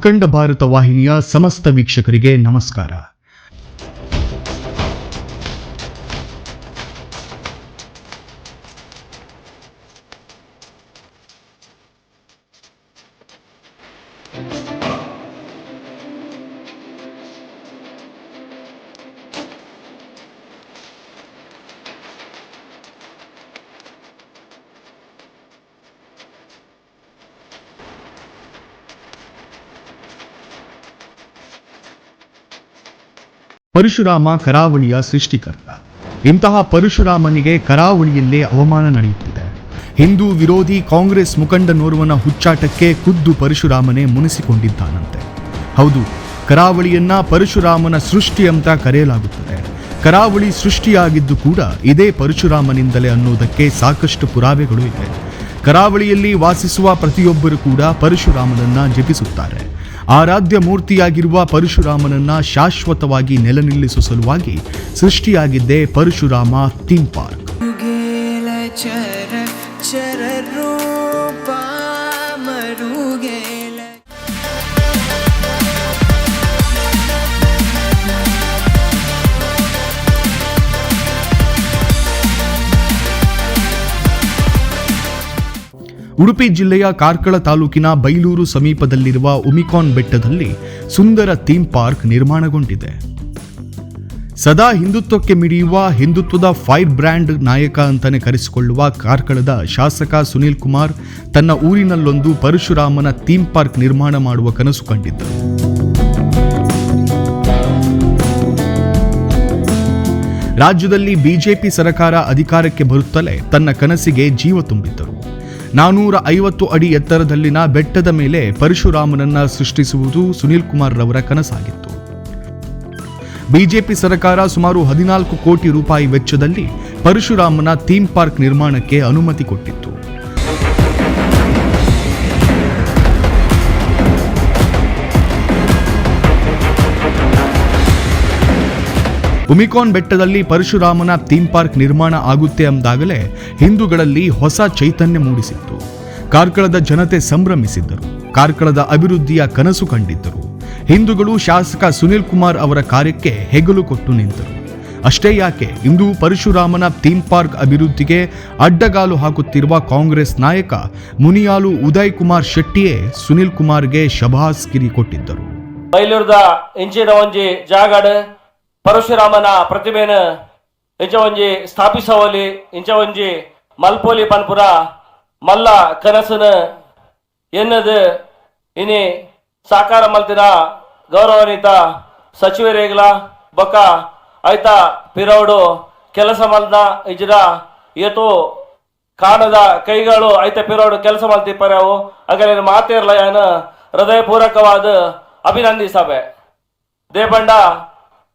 ಅಖಂಡ ಭಾರತ ವಾಹಿನಿಯ ಸಮಸ್ತ ವೀಕ್ಷಕರಿಗೆ ನಮಸ್ಕಾರ. ಪರಶುರಾಮ ಕರಾವಳಿಯ ಸೃಷ್ಟಿಕರ್ತ. ಇಂತಹ ಪರಶುರಾಮನಿಗೆ ಕರಾವಳಿಯಲ್ಲೇ ಅವಮಾನ ನಡೆಯುತ್ತಿದೆ. ಹಿಂದೂ ವಿರೋಧಿ ಕಾಂಗ್ರೆಸ್ ಮುಖಂಡನೋರ್ವನ ಹುಚ್ಚಾಟಕ್ಕೆ ಖುದ್ದು ಪರಶುರಾಮನೇ ಮುನಿಸಿಕೊಂಡಿದ್ದಾನಂತೆ. ಹೌದು, ಕರಾವಳಿಯನ್ನ ಪರಶುರಾಮನ ಸೃಷ್ಟಿ ಅಂತ ಕರೆಯಲಾಗುತ್ತದೆ. ಕರಾವಳಿ ಸೃಷ್ಟಿಯಾಗಿದ್ದು ಕೂಡ ಇದೇ ಪರಶುರಾಮನಿಂದಲೇ ಅನ್ನೋದಕ್ಕೆ ಸಾಕಷ್ಟು ಪುರಾವೆಗಳು ಇವೆ ಕರಾವಳಿಯಲ್ಲಿ ವಾಸಿಸುವ ಪ್ರತಿಯೊಬ್ಬರು ಕೂಡ ಪರಶುರಾಮನನ್ನ ಜಪಿಸುತ್ತಾರೆ. ಆರಾಧ್ಯ ಮೂರ್ತಿಯಾಗಿರುವ ಪರಶುರಾಮನನ್ನ ಶಾಶ್ವತವಾಗಿ ನೆಲೆನಿಲ್ಲಿಸುವ ಸಲುವಾಗಿ ಸೃಷ್ಟಿಯಾಗಿದ್ದೇ ಪರಶುರಾಮ ಥೀಮ್ ಪಾರ್ಕ್. ಉಡುಪಿ ಜಿಲ್ಲೆಯ ಕಾರ್ಕಳ ತಾಲೂಕಿನ ಬೈಲೂರು ಸಮೀಪದಲ್ಲಿರುವ ಉಮಿಕಾನ್ ಬೆಟ್ಟದಲ್ಲಿ ಸುಂದರ ಥೀಮ್ ಪಾರ್ಕ್ ನಿರ್ಮಾಣಗೊಂಡಿದೆ. ಸದಾ ಹಿಂದುತ್ವಕ್ಕೆ ಮಿಡಿಯುವ ಹಿಂದುತ್ವದ ಫೈರ್ ಬ್ರ್ಯಾಂಡ್ ನಾಯಕ ಅಂತಾನೆ ಕರೆಸಿಕೊಳ್ಳುವ ಕಾರ್ಕಳದ ಶಾಸಕ ಸುನೀಲ್ ಕುಮಾರ್ ತನ್ನ ಊರಿನಲ್ಲೊಂದು ಪರಶುರಾಮನ ಥೀಮ್ ಪಾರ್ಕ್ ನಿರ್ಮಾಣ ಮಾಡುವ ಕನಸು ಕಂಡಿದ್ದರು. ರಾಜ್ಯದಲ್ಲಿ ಬಿಜೆಪಿ ಸರಕಾರ ಅಧಿಕಾರಕ್ಕೆ ಬರುತ್ತಲೇ ತನ್ನ ಕನಸಿಗೆ ಜೀವ ತುಂಬಿದ್ದರು. ನಾನೂರ ಐವತ್ತು ಅಡಿ ಎತ್ತರದಲ್ಲಿನ ಬೆಟ್ಟದ ಮೇಲೆ ಪರಶುರಾಮನನ್ನ ಸೃಷ್ಟಿಸುವುದು ಸುನೀಲ್ ಕುಮಾರ್ ರವರ ಕನಸಾಗಿತ್ತು. ಬಿಜೆಪಿ ಸರ್ಕಾರ ಸುಮಾರು ಹದಿನಾಲ್ಕು ಕೋಟಿ ರೂಪಾಯಿ ವೆಚ್ಚದಲ್ಲಿ ಪರಶುರಾಮನ ಥೀಮ್ ಪಾರ್ಕ್ ನಿರ್ಮಾಣಕ್ಕೆ ಅನುಮತಿ ಕೊಟ್ಟಿತ್ತು. ಉಮಿಕಾನ್ ಬೆಟ್ಟದಲ್ಲಿ ಪರಶುರಾಮನ ಥೀಮ್ ಪಾರ್ಕ್ ನಿರ್ಮಾಣ ಆಗುತ್ತೆ ಅಂದಾಗಲೇ ಹಿಂದೂಗಳಲ್ಲಿ ಹೊಸ ಚೈತನ್ಯ ಮೂಡಿಸಿತ್ತು. ಕಾರ್ಕಳದ ಜನತೆ ಸಂಭ್ರಮಿಸಿದ್ದರು. ಕಾರ್ಕಳದ ಅಭಿವೃದ್ಧಿಯ ಕನಸು ಕಂಡಿದ್ದರು. ಹಿಂದೂಗಳು ಶಾಸಕ ಸುನಿಲ್ ಕುಮಾರ್ ಅವರ ಕಾರ್ಯಕ್ಕೆ ಹೆಗಲು ಕೊಟ್ಟು ನಿಂತರು. ಅಷ್ಟೇ ಯಾಕೆ, ಇಂದು ಪರಶುರಾಮನ ಥೀಮ್ ಪಾರ್ಕ್ ಅಭಿವೃದ್ಧಿಗೆ ಅಡ್ಡಗಾಲು ಹಾಕುತ್ತಿರುವ ಕಾಂಗ್ರೆಸ್ ನಾಯಕ ಮುನಿಯಾಲು ಉದಯ್ ಕುಮಾರ್ ಶೆಟ್ಟಿಯೇ ಸುನಿಲ್ ಕುಮಾರ್ಗೆ ಶಬಾಸ್ ಕಿರಿ ಕೊಟ್ಟಿದ್ದರು ಪರಶುರಾಮನ ಪ್ರತಿಮೆಯನ್ನು ಇಂಚ ಒಂಜಿ ಸ್ಥಾಪಿಸವಲಿ ಇಂಚ ಒಂಜಿ ಮಲ್ಪೋಲಿ ಪನ್ಪುರ ಮಲ್ಲ ಕನಸನ ಎನ್ನದು ಇನಿ ಸಾಕಾರ ಮಲ್ತಿನ ಗೌರವಾನ್ವಿತ ಸಚಿವರೇಗ್ಲ ಬೊಕ್ಕ ಐತ ಪಿರೌಡು ಕೆಲಸ ಮಲ್ದ ಇಜ್ರ ಏತು ಕಾಣದ ಕೈಗಳು ಐತ ಪಿರೋಡು ಕೆಲಸ ಮಾಡ್ತಿಪ್ಪರವು ಹಾಗೆ ಮಾತೇರ್ಲ ಏನು ಹೃದಯಪೂರ್ವಕವಾದ ಅಭಿನಂದಿಸಬೆ ದೇಪಂಡ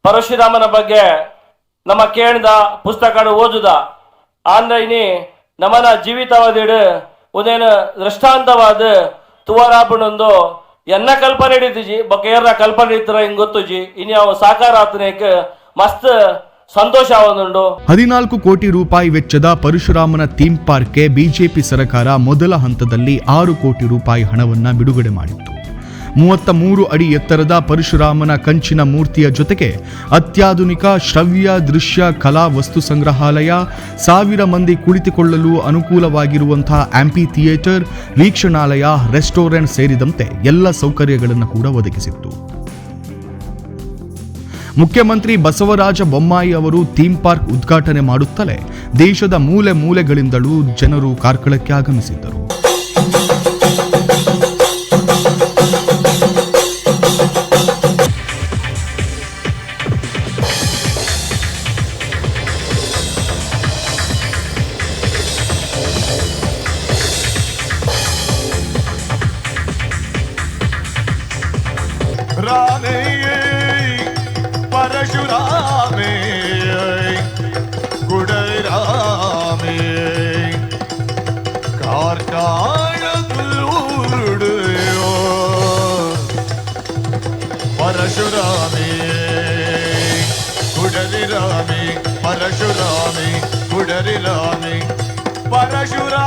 ಪರಶುರಾಮನ ಬಗ್ಗೆ ನಮ್ಮ ಕೇಳಿದ ಪುಸ್ತಕಗಳು ಓದುದ. ಆಂದ್ರ ಇನಿ ನಮ್ಮನ ಜೀವಿತವಾದಿಡು, ಉದೇನು ದೃಷ್ಟಾಂತವಾದ ತುವರಾಪಣೊಂದು ಎನ್ನ ಕಲ್ಪನೆ ಜಿ ಬೊಕ್ಕ ಏರ್ನ ಕಲ್ಪನೆ ಹಿಡಿತರ ಹಿಂಗ್ ಗೊತ್ತುಜಿ. ಇನಿ ಅವು ಸಾಕಾರ ಮಸ್ತ್ ಸಂತೋಷ ಆವದುಂಡು. ಹದಿನಾಲ್ಕು ಕೋಟಿ ರೂಪಾಯಿ ವೆಚ್ಚದ ಪರಶುರಾಮನ ಥೀಮ್ ಪಾರ್ಕ್ಗೆ ಬಿಜೆಪಿ ಸರ್ಕಾರ ಮೊದಲ ಹಂತದಲ್ಲಿ ಆರು ಕೋಟಿ ರೂಪಾಯಿ ಹಣವನ್ನ ಬಿಡುಗಡೆ ಮಾಡಿತ್ತು. ಮೂವತ್ತ ಮೂರು ಅಡಿ ಎತ್ತರದ ಪರಶುರಾಮನ ಕಂಚಿನ ಮೂರ್ತಿಯ ಜೊತೆಗೆ ಅತ್ಯಾಧುನಿಕ ಶ್ರವ್ಯ ದೃಶ್ಯ ಕಲಾ ವಸ್ತು ಸಂಗ್ರಹಾಲಯ ಸಾವಿರ ಮಂದಿ ಕುಳಿತುಕೊಳ್ಳಲು ಅನುಕೂಲವಾಗಿರುವಂತಹ ಆಂಪಿ ಥಿಯೇಟರ್, ವೀಕ್ಷಣಾಲಯ, ರೆಸ್ಟೋರೆಂಟ್ ಸೇರಿದಂತೆ ಎಲ್ಲ ಸೌಕರ್ಯಗಳನ್ನು ಕೂಡ ಒದಗಿಸಿತ್ತು. ಮುಖ್ಯಮಂತ್ರಿ ಬಸವರಾಜ ಬೊಮ್ಮಾಯಿ ಅವರು ಥೀಮ್ ಪಾರ್ಕ್ ಉದ್ಘಾಟನೆ ಮಾಡುತ್ತಲೇ ದೇಶದ ಮೂಲೆ ಮೂಲೆಗಳಿಂದಲೂ ಜನರು ಕಾರ್ಕಳಕ್ಕೆ ಆಗಮಿಸಿದ್ದರು. ಪರಶುರಾಮೇ ಪರಶುರಾಮಿ ಪರಶುರಾಮೇ.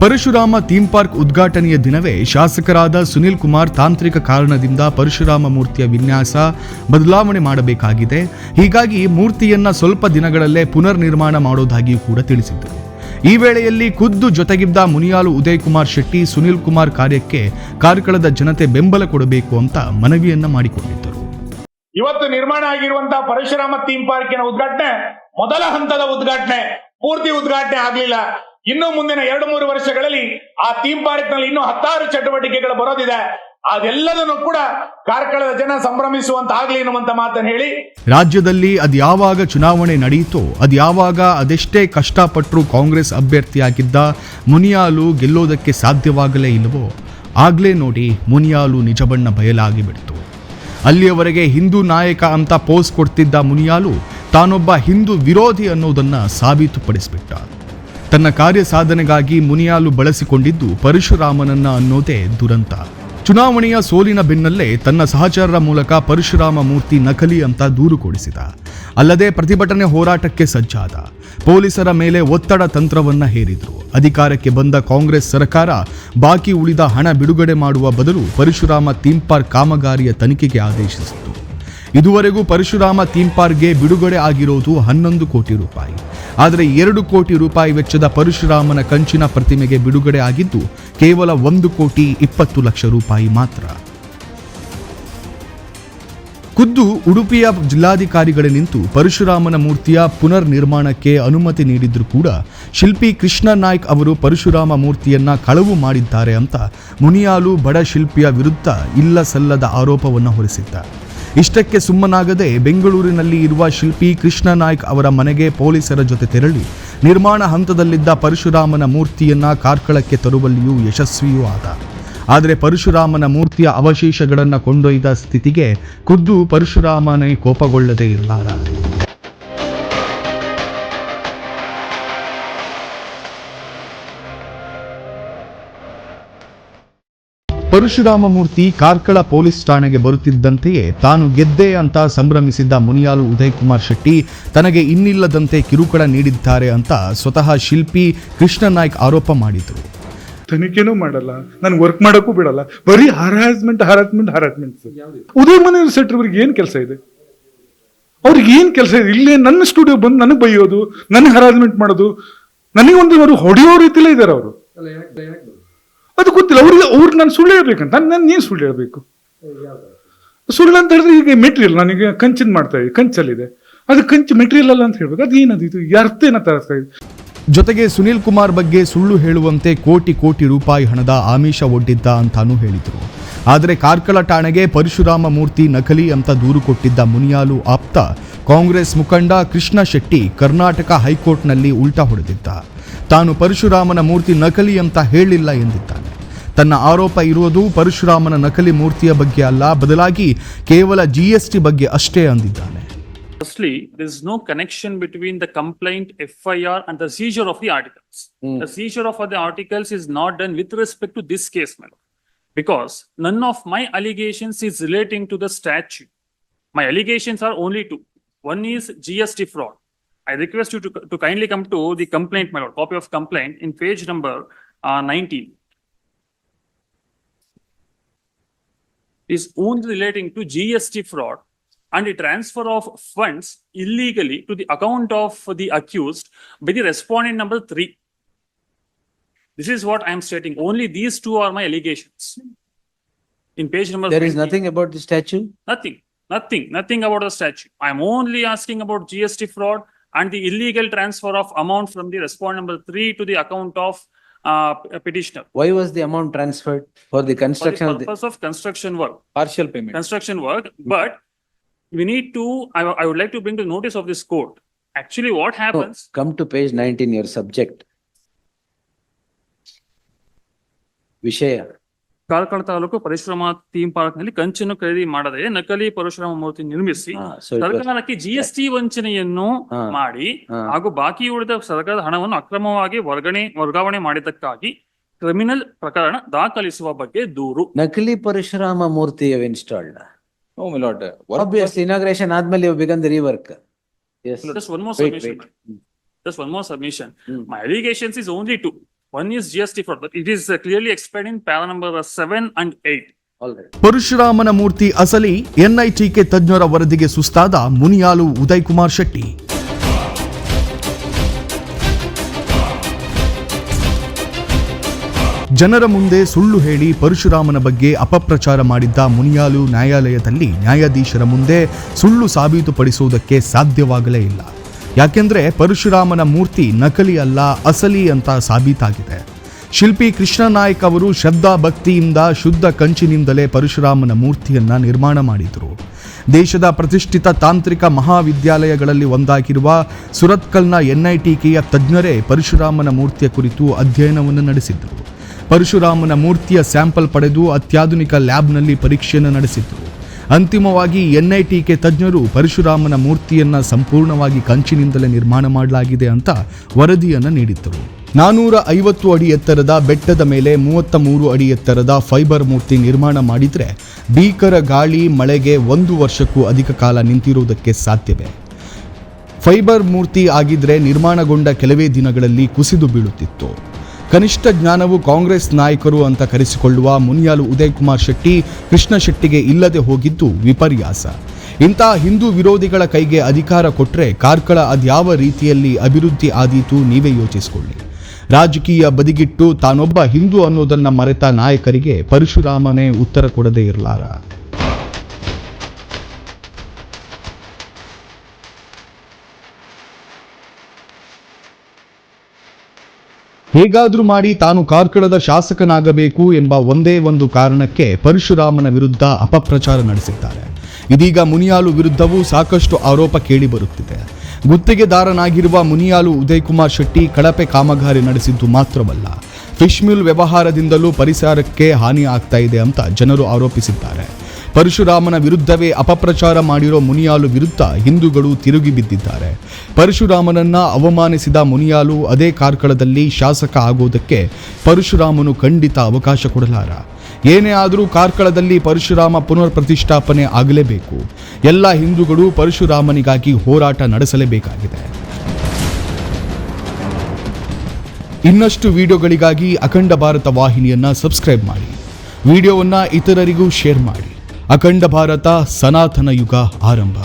ಪರಶುರಾಮ ಥೀಮ್ ಪಾರ್ಕ್ ಉದ್ಘಾಟನೆಯ ದಿನವೇ ಶಾಸಕರಾದ ಸುನಿಲ್ ಕುಮಾರ್ ತಾಂತ್ರಿಕ ಕಾರಣದಿಂದ ಪರಶುರಾಮ ಮೂರ್ತಿಯ ವಿನ್ಯಾಸ ಬದಲಾವಣೆ ಮಾಡಬೇಕಾಗಿದೆ. ಹೀಗಾಗಿ ಮೂರ್ತಿಯನ್ನ ಸ್ವಲ್ಪ ದಿನಗಳಲ್ಲೇ ಪುನರ್ ನಿರ್ಮಾಣ ಮಾಡೋದಾಗಿಯೂ ಕೂಡ ತಿಳಿಸಿದ್ದರು. ಈ ವೇಳೆಯಲ್ಲಿ ಖುದ್ದು ಜೊತೆಗಿದ್ದ ಮುನಿಯಾಲು ಉದಯ್ ಕುಮಾರ್ ಶೆಟ್ಟಿ, ಸುನಿಲ್ ಕುಮಾರ್ ಕಾರ್ಯಕ್ಕೆ ಕಾರ್ಕಳದ ಜನತೆ ಬೆಂಬಲ ಕೊಡಬೇಕು ಅಂತ ಮನವಿಯನ್ನ ಮಾಡಿಕೊಂಡಿದ್ದರು. ಇವತ್ತು ನಿರ್ಮಾಣ ಆಗಿರುವಂತಹ ಪರಶುರಾಮ ಥೀಮ್ ಪಾರ್ಕಿನ ಉದ್ಘಾಟನೆ, ಮೊದಲ ಹಂತದ ಉದ್ಘಾಟನೆ, ಪೂರ್ತಿ ಉದ್ಘಾಟನೆ ಆಗಲಿಲ್ಲ. ಇನ್ನು ಮುಂದಿನ ಎರಡು ಮೂರು ವರ್ಷಗಳಲ್ಲಿ ಆ ಥೀಮ್ ಪಾರ್ಕ್ನಲ್ಲಿ ಇನ್ನೂ ಹತ್ತಾರು ಚಟುವಟಿಕೆಗಳು ಬರೋದಿದೆ. ಅದೆಲ್ಲದನ್ನು ಕೂಡ ಕಾರ್ಕಳದ ಜನ ಸಂಭ್ರಮಿಸುವಂತ ಆಗ್ಲಿ ಎನ್ನುವಂತ ಮಾತನ್ನು ಹೇಳಿ. ರಾಜ್ಯದಲ್ಲಿ ಅದ್ಯಾವಾಗ ಚುನಾವಣೆ ನಡೆಯಿತೋ ಅದ್ಯಾವಾಗ ಅದೆಷ್ಟೇ ಕಷ್ಟಪಟ್ಟರು ಕಾಂಗ್ರೆಸ್ ಅಭ್ಯರ್ಥಿಯಾಗಿದ್ದ ಮುನಿಯಾಲು ಗೆಲ್ಲೋದಕ್ಕೆ ಸಾಧ್ಯವಾಗಲೇ ಇಲ್ಲವೋ, ಆಗ್ಲೇ ನೋಡಿ ಮುನಿಯಾಲು ನಿಜಬಣ್ಣ ಬಯಲಾಗಿ ಬಿಡ್ತು. ಅಲ್ಲಿಯವರೆಗೆ ಹಿಂದೂ ನಾಯಕ ಅಂತ ಪೋಸ್ ಕೊಡ್ತಿದ್ದ ಮುನಿಯಾಲು ತಾನೊಬ್ಬ ಹಿಂದೂ ವಿರೋಧಿ ಅನ್ನೋದನ್ನ ಸಾಬೀತುಪಡಿಸಿಬಿಟ್ಟ. ತನ್ನ ಕಾರ್ಯ ಸಾಧನೆಗಾಗಿ ಮುನಿಯಾಲು ಬಳಸಿಕೊಂಡಿದ್ದು ಪರಶುರಾಮನನ್ನ ಅನ್ನೋದೇ ದುರಂತ. ಚುನಾವಣೆಯ ಸೋಲಿನ ಬೆನ್ನಲ್ಲೇ ತನ್ನ ಸಹಚರರ ಮೂಲಕ ಪರಶುರಾಮ ಮೂರ್ತಿ ನಕಲಿ ಅಂತ ದೂರು ಕೊಡಿಸಿದ. ಅಲ್ಲದೆ ಪ್ರತಿಭಟನೆ ಹೋರಾಟಕ್ಕೆ ಸಜ್ಜಾದ. ಪೊಲೀಸರ ಮೇಲೆ ಒತ್ತಡ ತಂತ್ರವನ್ನ ಹೇರಿದ್ರು. ಅಧಿಕಾರಕ್ಕೆ ಬಂದ ಕಾಂಗ್ರೆಸ್ ಸರ್ಕಾರ ಬಾಕಿ ಉಳಿದ ಹಣ ಬಿಡುಗಡೆ ಮಾಡುವ ಬದಲು ಪರಶುರಾಮ ಥೀಮ್ ಪಾರ್ಕ್ ಕಾಮಗಾರಿಯ ತನಿಖೆಗೆ ಆದೇಶಿಸಿತು ಇದುವರೆಗೂ ಪರಶುರಾಮ ಥೀಮ್ ಪಾರ್ಕ್ಗೆ ಬಿಡುಗಡೆ ಆಗಿರೋದು ಹನ್ನೊಂದು ಕೋಟಿ ರೂಪಾಯಿ. ಆದರೆ ಎರಡು ಕೋಟಿ ರೂಪಾಯಿ ವೆಚ್ಚದ ಪರಶುರಾಮನ ಕಂಚಿನ ಪ್ರತಿಮೆಗೆ ಬಿಡುಗಡೆ ಆಗಿದ್ದು, ಕೇವಲ ಒಂದು ಕೋಟಿ ಇಪ್ಪತ್ತು ಲಕ್ಷ ರೂಪಾಯಿ ಮಾತ್ರ. ಖುದ್ದು ಉಡುಪಿಯ ಜಿಲ್ಲಾಧಿಕಾರಿಗಳೇ ನಿಂತು ಪರಶುರಾಮನ ಮೂರ್ತಿಯ ಪುನರ್ ನಿರ್ಮಾಣಕ್ಕೆ ಅನುಮತಿ ನೀಡಿದ್ರು ಕೂಡ ಶಿಲ್ಪಿ ಕೃಷ್ಣ ನಾಯ್ಕ್ ಅವರು ಪರಶುರಾಮ ಮೂರ್ತಿಯನ್ನ ಕಳವು ಮಾಡಿದ್ದಾರೆ ಅಂತ ಮುನಿಯಾಲು ಬಡ ಶಿಲ್ಪಿಯ ವಿರುದ್ಧ ಇಲ್ಲ ಸಲ್ಲದ ಆರೋಪವನ್ನು ಹೊರಿಸಿದ್ದ ಇಷ್ಟಕ್ಕೆ ಸುಮ್ಮನಾಗದೆ ಬೆಂಗಳೂರಿನಲ್ಲಿ ಇರುವ ಶಿಲ್ಪಿ ಕೃಷ್ಣ ನಾಯ್ಕ್ ಅವರ ಮನೆಗೆ ಪೊಲೀಸರ ಜೊತೆ ತೆರಳಿ. ನಿರ್ಮಾಣ ಹಂತದಲ್ಲಿದ್ದ ಪರಶುರಾಮನ ಮೂರ್ತಿಯನ್ನ ಕಾರ್ಕಳಕ್ಕೆ ತರುವಲ್ಲಿಯೂ ಯಶಸ್ವಿಯೂ ಆದ. ಆದರೆ ಪರಶುರಾಮನ ಮೂರ್ತಿಯ ಅವಶೇಷಗಳನ್ನು ಕೊಂಡೊಯ್ದ ಸ್ಥಿತಿಗೆ ಖುದ್ದು ಪರಶುರಾಮನೇ ಕೋಪಗೊಳ್ಳದೇ ಇರಲಾರ ಪರಶುರಾಮ ಮೂರ್ತಿ ಕಾರ್ಕಳ ಪೊಲೀಸ್ ಠಾಣೆಗೆ ಬರುತ್ತಿದ್ದಂತೆಯೇ ತಾನು ಗೆದ್ದೆ ಅಂತ ಸಂಭ್ರಮಿಸಿದ್ದ ಮುನಿಯಾಲು ಉದಯ್ ಕುಮಾರ್ ಶೆಟ್ಟಿ ತನಗೆ ಇನ್ನಿಲ್ಲದಂತೆ ಕಿರುಕುಳ ನೀಡಿದ್ದಾರೆ ಅಂತ ಸ್ವತಃ ಶಿಲ್ಪಿ ಕೃಷ್ಣ ನಾಯ್ಕ್ ಆರೋಪ ಮಾಡಿದರು. ತನಿಖೆನೂ ಮಾಡಲ್ಲ. ನಾನು ವರ್ಕ್ ಮಾಡೋಕ್ಕೂ ಬಿಡಲ್ಲ. ಬರೀ ಹರಾಸ್ಮೆಂಟ್ ಹರಾಸ್ಮೆಂಟ್ ಹರಾಸ್ಮೆಂಟ್ ಉದಯ ಮನೆ ಸೆಟ್ರವ್ರಿಗೆ ಏನು ಕೆಲಸ ಇದೆ? ಅವ್ರಿಗೆ ಏನು ಕೆಲಸ ಇದೆ? ಇಲ್ಲೇ ನನ್ನ ಸ್ಟುಡಿಯೋ ಬಂದು ನನಗೆ ಬೈಯೋದು ನನಗೆ ಹರಾಸ್ಮೆಂಟ್ ಮಾಡೋದು ನನಗೊಂದು ಅವರು ಹೊಡೆಯೋ ರೀತಿಲೇ ಇದ್ದಾರೆ ಅವರು. ಅದು ಗೊತ್ತಿಲ್ಲ. ಅವ್ರಿಗೆ ಅವ್ರಿಗೆ ನಾನು ಸುಳ್ಳು ಹೇಳ್ಬೇಕಂತ ನಾನು ಏನು ಸುಳ್ಳು ಹೇಳಬೇಕು. ಸುಳ್ಳು ಅಂತ ಹೇಳಿದ್ರೆ ಈಗ ಮೆಟೀರಿಯಲ್ ನನಗೆ ಕಂಚಿನ ಮಾಡ್ತಾ ಇದ್ದೀನಿ ಕಂಚಲ್ಲಿದೆ. ಅದು ಕಂಚು ಮೆಟೀರಿಯಲ್ ಅಲ್ಲ ಅಂತ ಹೇಳ್ಬೇಕು. ಅದು ಏನದು? ಇದು ಅರ್ಥ ಏನ ತರಿಸ್ತಾ ಇದೆ. ಜೊತೆಗೆ ಸುನೀಲ್ ಕುಮಾರ್ ಬಗ್ಗೆ ಸುಳ್ಳು ಹೇಳುವಂತೆ ಕೋಟಿ ಕೋಟಿ ರೂಪಾಯಿ ಹಣದ ಆಮಿಷ ಒಡ್ಡಿದ್ದ ಅಂತಾನೂ ಹೇಳಿದರು. ಆದರೆ ಕಾರ್ಕಳ ಠಾಣೆಗೆ ಪರಶುರಾಮ ಮೂರ್ತಿ ನಕಲಿ ಅಂತ ದೂರು ಕೊಟ್ಟಿದ್ದ ಮುನಿಯಾಲು ಆಪ್ತ ಕಾಂಗ್ರೆಸ್ ಮುಖಂಡ ಕೃಷ್ಣ ಶೆಟ್ಟಿ ಕರ್ನಾಟಕ ಹೈಕೋರ್ಟ್ನಲ್ಲಿ ಉಲ್ಟಾ ಹೊಡೆದಿದ್ದ. ತಾನು ಪರಶುರಾಮನ ಮೂರ್ತಿ ನಕಲಿ ಅಂತ ಹೇಳಿಲ್ಲ ಎಂದಿದ್ದಾನೆ. ತನ್ನ ಆರೋಪ ಇರುವುದು ಪರಶುರಾಮನ ನಕಲಿ ಮೂರ್ತಿಯ ಬಗ್ಗೆ ಅಲ್ಲ ಬದಲಾಗಿ ಕೇವಲ ಜಿಎಸ್ಟಿ ಬಗ್ಗೆ ಅಷ್ಟೇ ಅಂದಿದ್ದಾನೆ Firstly, there is no connection between the complaint FIR and the seizure of the articles. The seizure of the articles is not done with respect to this case, my lord. Because none of my allegations is relating to the statute. My allegations are only two. One is GST fraud. I request you to, to kindly come to the complaint, my lord, copy of complaint in page number uh, nineteen. Is only relating to GST fraud and the transfer of funds illegally to the account of the accused by the respondent number three. This is what I am stating. Only these two are my allegations. In page number. There is 20. nothing about the statue? Nothing, nothing, nothing about the statute. I am only asking about GST fraud and the illegal transfer of amount from the respondent number three to the account of uh, uh, petitioner. Why was the amount transferred for the For the construction of the purpose of construction work, partial payment? construction work, but we need to, I, I would like to bring the notice of this court. Actually, what No, happens, come to page nineteen, your subject. Vishaya, Karkala taluk ಪರಿಶ್ರಮ theme ಪಾರ್ಕ್ನಲ್ಲಿ ಕಂಚನ್ನು ಖರೀದಿ ಮಾಡದೆ ನಕಲಿ ಪರಶುರಾಮ ಮೂರ್ತಿ ನಿರ್ಮಿಸಿ ಸರ್ಕಾರಕ್ಕೆ G S T ವಂಚನೆಯನ್ನು ಮಾಡಿ ಹಾಗೂ ಬಾಕಿ ಉಳಿದ ಸರ್ಕಾರದ ಹಣವನ್ನು ಅಕ್ರಮವಾಗಿ ವರ್ಗಣೆ ವರ್ಗಾವಣೆ ಮಾಡಿದ್ದಕ್ಕಾಗಿ ಕ್ರಿಮಿನಲ್ ಪ್ರಕರಣ ದಾಖಲಿಸುವ ಬಗ್ಗೆ ದೂರು. ನಕಲಿ ಪರಶುರಾಮ ಮೂರ್ತಿ ಇನ್ಸ್ಟಾಲ್ ಇನಾಗ್ರೇಷನ್ ಆದ್ಮೇಲೆ more submission my allegations is only to One is GST for but it is uh, clearly explained in para number uh, seven and. ಪರಶುರಾಮನ ಮೂರ್ತಿ ಅಸಲಿ ಎನ್ಐಟಿಕೆ ತಜ್ಞರ ವರದಿಗೆ ಸುಸ್ತಾದ ಮುನಿಯಾಲು ಉದಯ್ ಕುಮಾರ್ ಶೆಟ್ಟಿ. ಜನರ ಮುಂದೆ ಸುಳ್ಳು ಹೇಳಿ ಪರಶುರಾಮನ ಬಗ್ಗೆ ಅಪಪ್ರಚಾರ ಮಾಡಿದ್ದ ಮುನಿಯಾಲು ನ್ಯಾಯಾಲಯದಲ್ಲಿ ನ್ಯಾಯಾಧೀಶರ ಮುಂದೆ ಸುಳ್ಳು ಸಾಬೀತುಪಡಿಸುವುದಕ್ಕೆ ಸಾಧ್ಯವಾಗಲೇ ಇಲ್ಲ. ಯಾಕೆಂದ್ರೆ ಪರಶುರಾಮನ ಮೂರ್ತಿ ನಕಲಿ ಅಲ್ಲ, ಅಸಲಿ ಅಂತ ಸಾಬೀತಾಗಿದೆ. ಶಿಲ್ಪಿ ಕೃಷ್ಣ ನಾಯ್ಕ್ ಅವರು ಶ್ರದ್ಧಾ ಭಕ್ತಿಯಿಂದ ಶುದ್ಧ ಕಂಚಿನಿಂದಲೇ ಪರಶುರಾಮನ ಮೂರ್ತಿಯನ್ನು ನಿರ್ಮಾಣ ಮಾಡಿದರು. ದೇಶದ ಪ್ರತಿಷ್ಠಿತ ತಾಂತ್ರಿಕ ಮಹಾವಿದ್ಯಾಲಯಗಳಲ್ಲಿ ಒಂದಾಗಿರುವ ಸುರತ್ಕಲ್ನ ಎನ್ಐಟಿಕೆಯ ತಜ್ಞರೇ ಪರಶುರಾಮನ ಮೂರ್ತಿಯ ಕುರಿತು ಅಧ್ಯಯನವನ್ನು ನಡೆಸಿದ್ದರು ಪರಶುರಾಮನ ಮೂರ್ತಿಯ ಸ್ಯಾಂಪಲ್ ಪಡೆದು ಅತ್ಯಾಧುನಿಕ ಲ್ಯಾಬ್ನಲ್ಲಿ ಪರೀಕ್ಷೆಯನ್ನು ನಡೆಸಿದ್ರು. ಅಂತಿಮವಾಗಿ ಎನ್ಐಟಿಕೆ ತಜ್ಞರು ಪರಶುರಾಮನ ಮೂರ್ತಿಯನ್ನ ಸಂಪೂರ್ಣವಾಗಿ ಕಂಚಿನಿಂದಲೇ ನಿರ್ಮಾಣ ಮಾಡಲಾಗಿದೆ ಅಂತ ವರದಿಯನ್ನು ನೀಡಿದ್ದರು. ನಾನೂರ ಐವತ್ತು ಅಡಿ ಎತ್ತರದ ಬೆಟ್ಟದ ಮೇಲೆ ಮೂವತ್ತ ಮೂರು ಅಡಿ ಎತ್ತರದ ಫೈಬರ್ ಮೂರ್ತಿ ನಿರ್ಮಾಣ ಮಾಡಿದರೆ ಭೀಕರ ಗಾಳಿ, ಮಳೆಗೆ ಒಂದು ವರ್ಷಕ್ಕೂ ಅಧಿಕ ಕಾಲ ನಿಂತಿರುವುದಕ್ಕೆ ಸಾಧ್ಯವೇ? ಫೈಬರ್ ಮೂರ್ತಿ ಆಗಿದ್ರೆ ನಿರ್ಮಾಣಗೊಂಡ ಕೆಲವೇ ದಿನಗಳಲ್ಲಿ ಕುಸಿದು ಬೀಳುತ್ತಿತ್ತು. ಕನಿಷ್ಠ ಜ್ಞಾನವು ಕಾಂಗ್ರೆಸ್ ನಾಯಕರು ಅಂತ ಕರೆಸಿಕೊಳ್ಳುವ ಮುನಿಯಾಲು ಉದಯ್ ಕುಮಾರ್ ಶೆಟ್ಟಿ ಕೃಷ್ಣ ಶೆಟ್ಟಿಗೆ ಇಲ್ಲದೆ ಹೋಗಿದ್ದು ವಿಪರ್ಯಾಸ. ಇಂಥ ಹಿಂದೂ ವಿರೋಧಿಗಳ ಕೈಗೆ ಅಧಿಕಾರ ಕೊಟ್ಟರೆ ಕಾರ್ಕಳ ಅದ್ಯಾವ ರೀತಿಯಲ್ಲಿ ಅಭಿವೃದ್ಧಿ ಆದೀತು ನೀವೇ ಯೋಚಿಸಿಕೊಳ್ಳಿ. ರಾಜಕೀಯ ಬದಿಗಿಟ್ಟು ತಾನೊಬ್ಬ ಹಿಂದೂ ಅನ್ನೋದನ್ನು ಮರೆತ ನಾಯಕರಿಗೆ ಪರಶುರಾಮನೇ ಉತ್ತರ ಕೊಡದೇ ಇರಲಾರ. ಹೇಗಾದ್ರೂ ಮಾಡಿ ತಾನು ಕಾರ್ಕಳದ ಶಾಸಕನಾಗಬೇಕು ಎಂಬ ಒಂದೇ ಒಂದು ಕಾರಣಕ್ಕೆ ಪರಶುರಾಮನ ವಿರುದ್ಧ ಅಪಪ್ರಚಾರ ನಡೆಸಿದ್ದಾರೆ. ಇದೀಗ ಮುನಿಯಾಲು ವಿರುದ್ಧವೂ ಸಾಕಷ್ಟು ಆರೋಪ ಕೇಳಿಬರುತ್ತಿದೆ ಗುತ್ತಿಗೆದಾರನಾಗಿರುವ ಮುನಿಯಾಲು ಉದಯ್ ಕುಮಾರ್ ಶೆಟ್ಟಿ ಕಳಪೆ ಕಾಮಗಾರಿ ನಡೆಸಿದ್ದು ಮಾತ್ರವಲ್ಲ ಫಿಶ್ ಮಿಲ್ ವ್ಯವಹಾರದಿಂದಲೂ ಪರಿಸರಕ್ಕೆ ಹಾನಿ ಆಗ್ತಾ ಇದೆ ಅಂತ ಜನರು ಆರೋಪಿಸಿದ್ದಾರೆ. ಪರಶುರಾಮನ ವಿರುದ್ಧವೇ ಅಪಪ್ರಚಾರ ಮಾಡಿರೋ ಮುನಿಯಾಲು ವಿರುದ್ಧ ಹಿಂದೂಗಳು ತಿರುಗಿ ಬಿದ್ದಿದ್ದಾರೆ. ಪರಶುರಾಮನನ್ನ ಅವಮಾನಿಸಿದ ಮುನಿಯಾಲು ಅದೇ ಕಾರ್ಕಳದಲ್ಲಿ ಶಾಸಕ ಆಗೋದಕ್ಕೆ ಪರಶುರಾಮನು ಖಂಡಿತ ಅವಕಾಶ ಕೊಡಲಾರ. ಏನೇ ಆದರೂ ಕಾರ್ಕಳದಲ್ಲಿ ಪರಶುರಾಮ ಪುನರ್ ಪ್ರತಿಷ್ಠಾಪನೆ ಆಗಲೇಬೇಕು. ಎಲ್ಲ ಹಿಂದೂಗಳು ಪರಶುರಾಮನಿಗಾಗಿ ಹೋರಾಟ ನಡೆಸಲೇಬೇಕಾಗಿದೆ. ಇನ್ನಷ್ಟು ವಿಡಿಯೋಗಳಿಗಾಗಿ ಅಖಂಡ ಭಾರತ ವಾಹಿನಿಯನ್ನು ಸಬ್ಸ್ಕ್ರೈಬ್ ಮಾಡಿ. ವಿಡಿಯೋವನ್ನು ಇತರರಿಗೂ ಶೇರ್ ಮಾಡಿ. ಅಖಂಡ ಭಾರತ ಸನಾತನ ಯುಗ ಆರಂಭ.